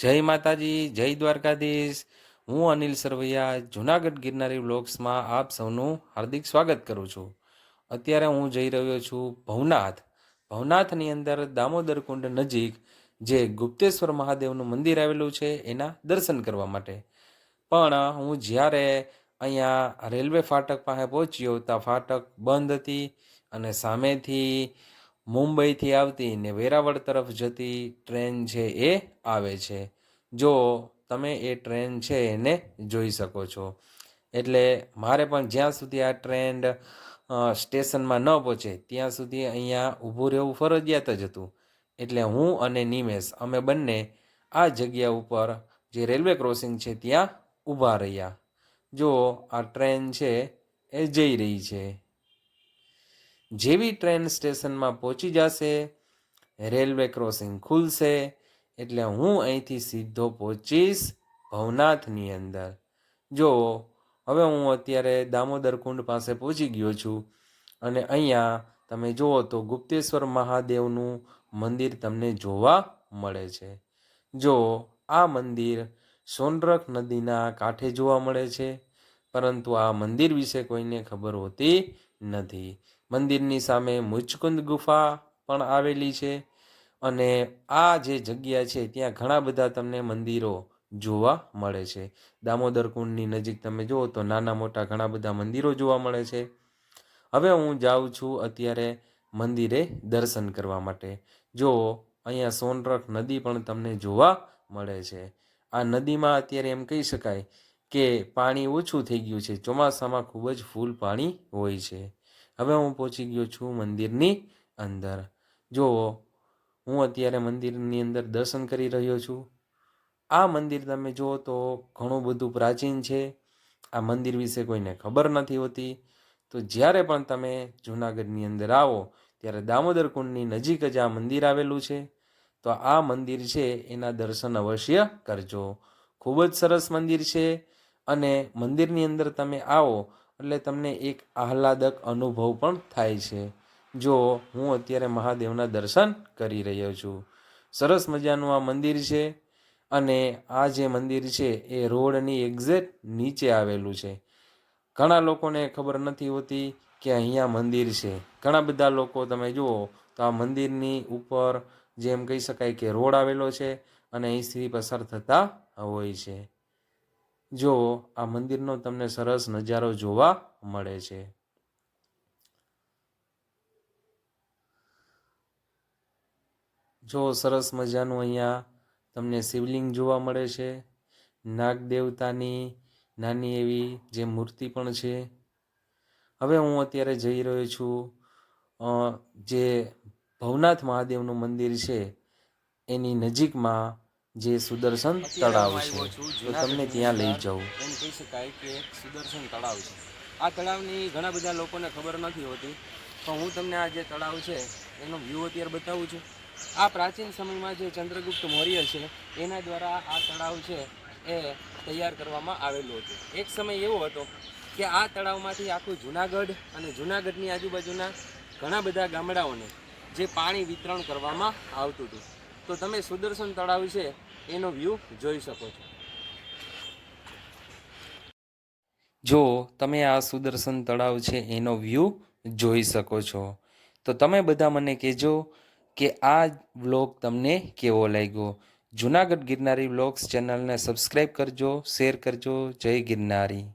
જય માતાજી, જય દ્વારકાધીશ. હું અનિલ સરવૈયા, જુનાગઢ ગિરનારી વ્લોગ્સમાં આપ સૌનું હાર્દિક સ્વાગત કરું છું. અત્યારે હું જઈ રહ્યો છું ભવનાથ. ભવનાથની અંદર દામોદર કુંડ નજીક જે ગુપ્તેશ્વર મહાદેવનું મંદિર આવેલું છે, એના દર્શન કરવા માટે. પણ હું જ્યારે અહીંયા રેલવે ફાટક પાસે પહોંચ્યો, ત્યાં ફાટક બંધ હતી અને સામેથી મુંબઈથી આવતી ને વેરાવળ તરફ જતી ટ્રેન છે એ આવે છે. જો તમે એ ટ્રેન છે એને જોઈ શકો છો. એટલે મારે પણ જ્યાં સુધી આ ટ્રેન સ્ટેશનમાં ન પહોંચે, ત્યાં સુધી અહીંયા ઊભું રહેવું ફરજિયાત જ હતું. એટલે હું અને નિમેશ, અમે બંને આ જગ્યા ઉપર જે રેલવે ક્રોસિંગ છે ત્યાં ઊભા રહ્યા. જો આ ટ્રેન છે એ જઈ રહી છે. જેવી ટ્રેન સ્ટેશનમાં પહોંચી જશે, રેલવે ક્રોસિંગ ખુલશે, એટલે હું અહીંથી સીધો પહોંચીશ ભવનાથની અંદર. જો, હવે હું અત્યારે દામોદર કુંડ પાસે પહોંચી ગયો છું અને અહીંયા તમે જુઓ તો ગુપ્તેશ્વર મહાદેવનું મંદિર તમને જોવા મળે છે. જો, આ મંદિર સોનરખ નદીના કાંઠે જોવા મળે છે, પરંતુ આ મંદિર વિશે કોઈને ખબર હોતી નથી. મંદિરની સામે મુચકુંદ ગુફા પણ આવેલી છે અને આ જે જગ્યા છે, ત્યાં ઘણા બધા તમને મંદિરો જોવા મળે છે. દામોદર કુંડની નજીક તમે જુઓ તો નાના મોટા ઘણા બધા મંદિરો જોવા મળે છે. હવે હું જાઉં છું અત્યારે મંદિરે દર્શન કરવા માટે. જો અહીંયા સોનરખ નદી પણ તમને જોવા મળે છે. આ નદીમાં અત્યારે એમ કહી શકાય કે પાણી ઓછું થઈ ગયું છે. ચોમાસામાં ખૂબ જ ફૂલ પાણી હોય છે. હવે હું પહોંચી ગયો છું મંદિરની અંદર. જુઓ, હું અત્યારે મંદિરની અંદર દર્શન કરી રહ્યો છું. આ મંદિર તમે જુઓ તો ઘણું બધું પ્રાચીન છે. આ મંદિર વિશે કોઈને ખબર નથી હોતી. તો જ્યારે પણ તમે જૂનાગઢની અંદર આવો, ત્યારે દામોદર કુંડની નજીક જ આ મંદિર આવેલું છે. તો આ મંદિર છે, એના દર્શન અવશ્ય કરજો. ખૂબ જ સરસ મંદિર છે અને મંદિરની અંદર તમે આવો એટલે તમને એક આહલાદક અનુભવ પણ થાય છે. જો હું અત્યારે મહાદેવના દર્શન કરી રહ્યો છું. સરસ મજાનું આ મંદિર છે અને આ જે મંદિર છે એ રોડની એક્ઝેક્ટ નીચે આવેલું છે. ઘણા લોકોને ખબર નથી હોતી કે અહીંયા મંદિર છે. ઘણા બધા લોકો તમે જુઓ તો આ મંદિરની ઉપર જેમ કહી શકાય કે રોડ આવેલો છે અને અહીંથી પસાર થતા હોય છે. જો આ મંદિરનો તમને સરસ નજારો જોવા મળે છે. જો સરસ મજાનું અહીંયા તમને શિવલિંગ જોવા મળે છે નાગ દેવતાની નાની એવી જે મૂર્તિ પણ છે. હવે હું અત્યારે જઈ રહ્યો છું જે ભવનાથ મહાદેવનું મંદિર છે, એની નજીકમાં જે સુદર્શન તળાવ છે. તો તમને ત્યાં લઈ જાઉં એમ કહી શકાય કે એક સુદર્શન તળાવ છે. આ તળાવની ઘણા બધા લોકોને ખબર નથી હોતી તો હું તમને આ જે તળાવ છે એનો વ્યૂ અત્યારે બતાવું છું. આ પ્રાચીન સમયમાં જે ચંદ્રગુપ્ત મૌર્ય છે એના દ્વારા આ તળાવ છે એ તૈયાર કરવામાં આવેલું હતું. એક સમય એવો હતો કે આ તળાવમાંથી આખું જુનાગઢ અને જુનાગઢની આજુબાજુના ઘણા બધા ગામડાઓને જે પાણી વિતરણ કરવામાં આવતું હતું. તો તમે સુદર્શન તળાવ છે એનો વ્યૂ જોઈ શકો છો. જો તમે આ સુદર્શન તળાવ છે એનો વ્યૂ જોઈ શકો છો. તો તમે બધા મને કહેજો કે આ વ્લોગ તમને કેવો લાગ્યો? જુનાગઢ ગિરનારી વ્લોગ્સ ચેનલને સબસ્ક્રાઈબ કરજો શેર કરજો. જય ગિરનારી.